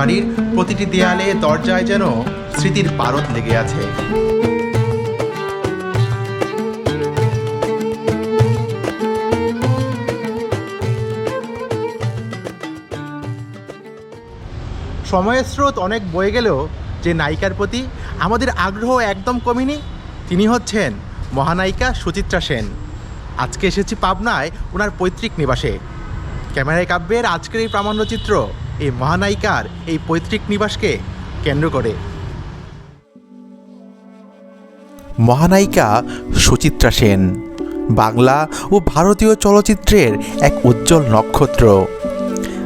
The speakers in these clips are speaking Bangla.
বাড়ির প্রতিটি দেয়ালে দরজায় যেন স্মৃতির পারদ লেগে আছে। সময়ের স্রোত অনেক বয়ে গেলেও যে নায়িকার প্রতি আমাদের আগ্রহ একদম কমেনি, তিনি হচ্ছেন মহানায়িকা সুচিত্রা সেন। আজকে এসেছি পাবনায় ওনার পৈতৃক নিবাসে। ক্যামেরায় কাব্যের আজকের এই প্রামাণ্যচিত্র এই মহানায়িকার এই পৈতৃক নিবাসকে কেন্দ্র করে। মহানায়িকা সুচিত্রা সেন, বাংলা ও ভারতীয় চলচ্চিত্রের এক উজ্জ্বল নক্ষত্র।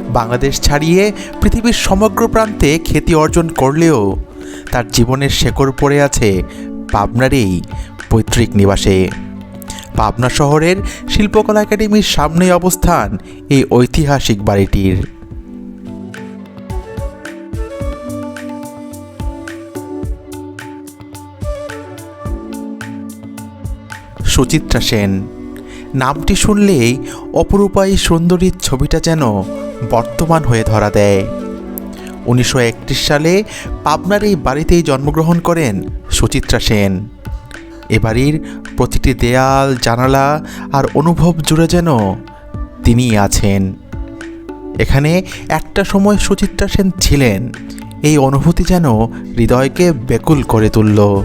বাংলাদেশ ছাড়িয়ে পৃথিবীর সমগ্র প্রান্তে খ্যাতি অর্জন করলেও তার জীবনের শেকড় পড়ে আছে পাবনার এই পৈতৃক নিবাসে। পাবনা শহরের শিল্পকলা একাডেমির সামনে অবস্থান এই ঐতিহাসিক বাড়িটির। সুচিত্রা সেন। নামটি শুনলেই অপরূপাই সুন্দরীর ছবিটা যেন বর্তমান হয়ে ধরা দেয়। উনিশশো একত্রিশ সালে পাবনার এই বাড়িতেই জন্মগ্রহণ করেন সুচিত্রা সেন। এ বাড়ির প্রতিটি দেয়াল, জানালা আর অনুভব জুড়ে যেন তিনিই আছেন। এখানে একটা সময় সুচিত্রা সেন ছিলেন। এই অনুভূতি যেন হৃদয়কে বেকুল করে তুলল।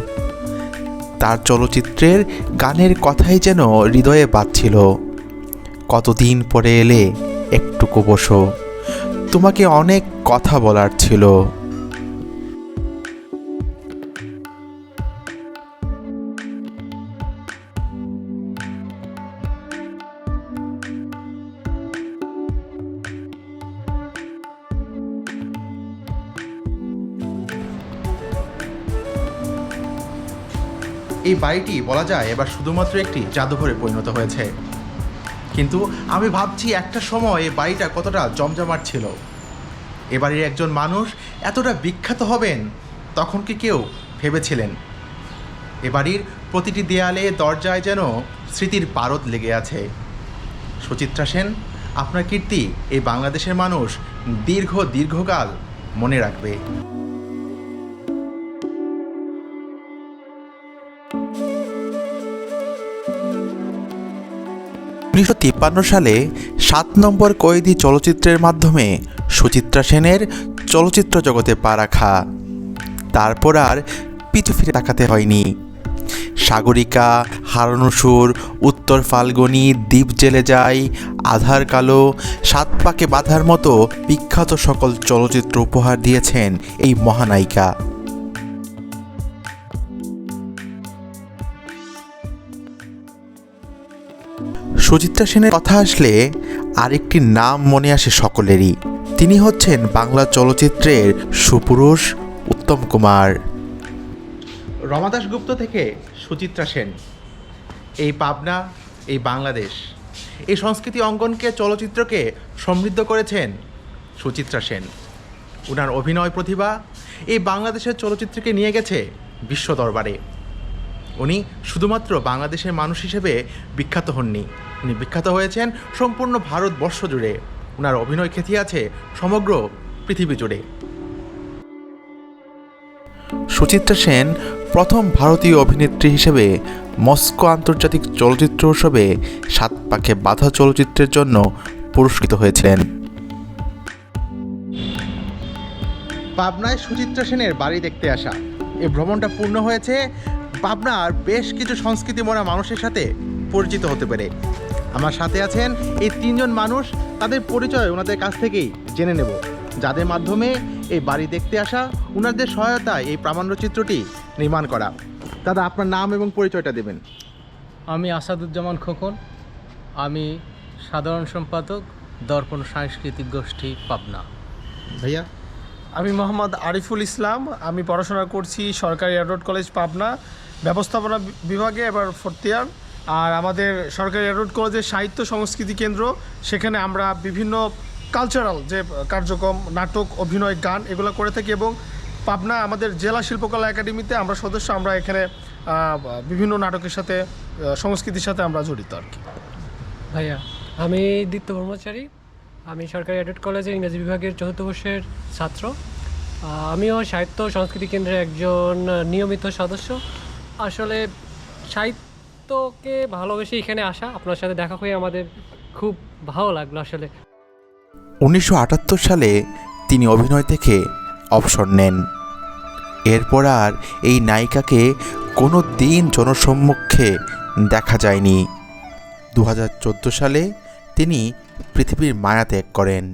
তার চলচ্চিত্রের গানের কথাই যেন হৃদয়ে বাজছিল। কতদিন পরে এলে একটুকু বসো। তোমাকে অনেক কথা বলার ছিল। এই বাড়িটি বলা যায় এবার শুধুমাত্র একটি জাদুঘরে পরিণত হয়েছে। কিন্তু আমি ভাবছি একটা সময় এই বাড়িটা কতটা জমজমাট ছিল। এ বাড়ির একজন মানুষ এতটা বিখ্যাত হবেন তখন কি কেউ ভেবেছিলেন? এ বাড়ির প্রতিটি দেয়ালে, দরজায় যেন স্মৃতির পারদ লেগে আছে। সুচিত্রা সেন, আপনার কীর্তি এই বাংলাদেশের মানুষ দীর্ঘ দীর্ঘকাল মনে রাখবে। উনিশশো তিপ্পান্ন সালে সাত নম্বর কয়েদি চলচ্চিত্রের মাধ্যমে সুচিত্রা সেনের চলচ্চিত্র জগতে পা রাখা। তারপর আর পিছু ফিরে তাকাতে হয়নি। সাগরিকা হারনুসুর উত্তর ফাল্গুনি, দ্বীপ জেলে যায় আধার কালো, সাত পাকে বাঁধার মতো বিখ্যাত সকল চলচ্চিত্র উপহার দিয়েছেন এই মহানায়িকা। সুচিত্রা সেনের কথা আসলে আরেকটি নাম মনে আসে সকলেরই। তিনি হচ্ছেন বাংলা চলচ্চিত্রের সুপুরুষ উত্তম কুমার। রমাদাস গুপ্ত থেকে সুচিত্রা সেন। এই পাবনা, এই বাংলাদেশ, এই সংস্কৃতি অঙ্গনকে, চলচ্চিত্রকে সমৃদ্ধ করেছেন সুচিত্রা সেন। ওনার অভিনয় প্রতিভা এই বাংলাদেশের চলচ্চিত্রকে নিয়ে গেছে বিশ্ব দরবারে। উনি শুধুমাত্র বাংলাদেশের মানুষ হিসেবে বিখ্যাত হননি। উনি বিখ্যাত হয়েছেন সম্পূর্ণ ভারতবর্ষ জুড়ে। ওনার অভিনয় খ্যাতি আছে সমগ্র পৃথিবী জুড়ে। সুচিত্রা সেন প্রথম ভারতীয় অভিনেত্রী হিসেবে মস্কো আন্তর্জাতিক চলচ্চিত্র উৎসবে সাত পাকে বাধা চলচ্চিত্রের জন্য পুরস্কৃত হয়েছিলেন। পাবনায় সুচিত্রা সেনের বাড়ি দেখতে আসা। এ ভ্রমণটা পূর্ণ হয়েছে পাবনার বেশ কিছু সংস্কৃতি মনা মানুষের সাথে পরিচিত হতে পেরে। আমার সাথে আছেন এই তিনজন মানুষ তাদের পরিচয় ওনাদের কাছ থেকেই জেনে নেব। যাদের মাধ্যমে এই বাড়ি দেখতে আসা ওনাদের সহায়তায় এই প্রামাণ্যচিত্রটি নির্মাণ করা। দাদা আপনার নাম এবং পরিচয়টা দেবেন। আমি আসাদুজ্জামান খোকন। আমি সাধারণ সম্পাদক দর্পণ সাংস্কৃতিক গোষ্ঠী পাবনা। ভাইয়া? আমি মোহাম্মদ আরিফুল ইসলাম। আমি পড়াশোনা করছি সরকারি অ্যাডোড কলেজ পাবনা। ব্যবস্থাপনা বিভাগে এবার ফোর্থ ইয়ার আর আমাদের সরকারি অ্যাডোড কলেজের সাহিত্য সংস্কৃতি কেন্দ্র, সেখানে আমরা বিভিন্ন কালচারাল যে কার্যক্রম, নাটক, অভিনয়, গান, এগুলো করে থাকি এবং পাবনা আমাদের জেলা শিল্পকলা একাডেমিতে আমরা সদস্য, আমরা এখানে বিভিন্ন নাটকের সাথে সংস্কৃতির সাথে আমরা জড়িত আর কি। ভাইয়া, আমি দীপ্ত ব্রহ্মচারী আমি সরকারি এডেড কলেজের ইংরেজি বিভাগের চতুর্থ বর্ষের ছাত্র। আমিও সাহিত্য সংস্কৃতি কেন্দ্রের একজন নিয়মিত সদস্য। আসলে সাহিত্যকে ভালোবেসে এখানে আসা। আপনার সাথে দেখা হয়ে আমাদের খুব ভালো লাগল আসলে। উনিশশো আটাত্তর সালে তিনি অভিনয় থেকে অবসর নেন। এরপর আর এই নায়িকাকে কোনো দিন জনসম্মুখে দেখা যায়নি। দু হাজার চোদ্দ সালে তিনি পৃথিবীর মায়া ত্যাগ করেন।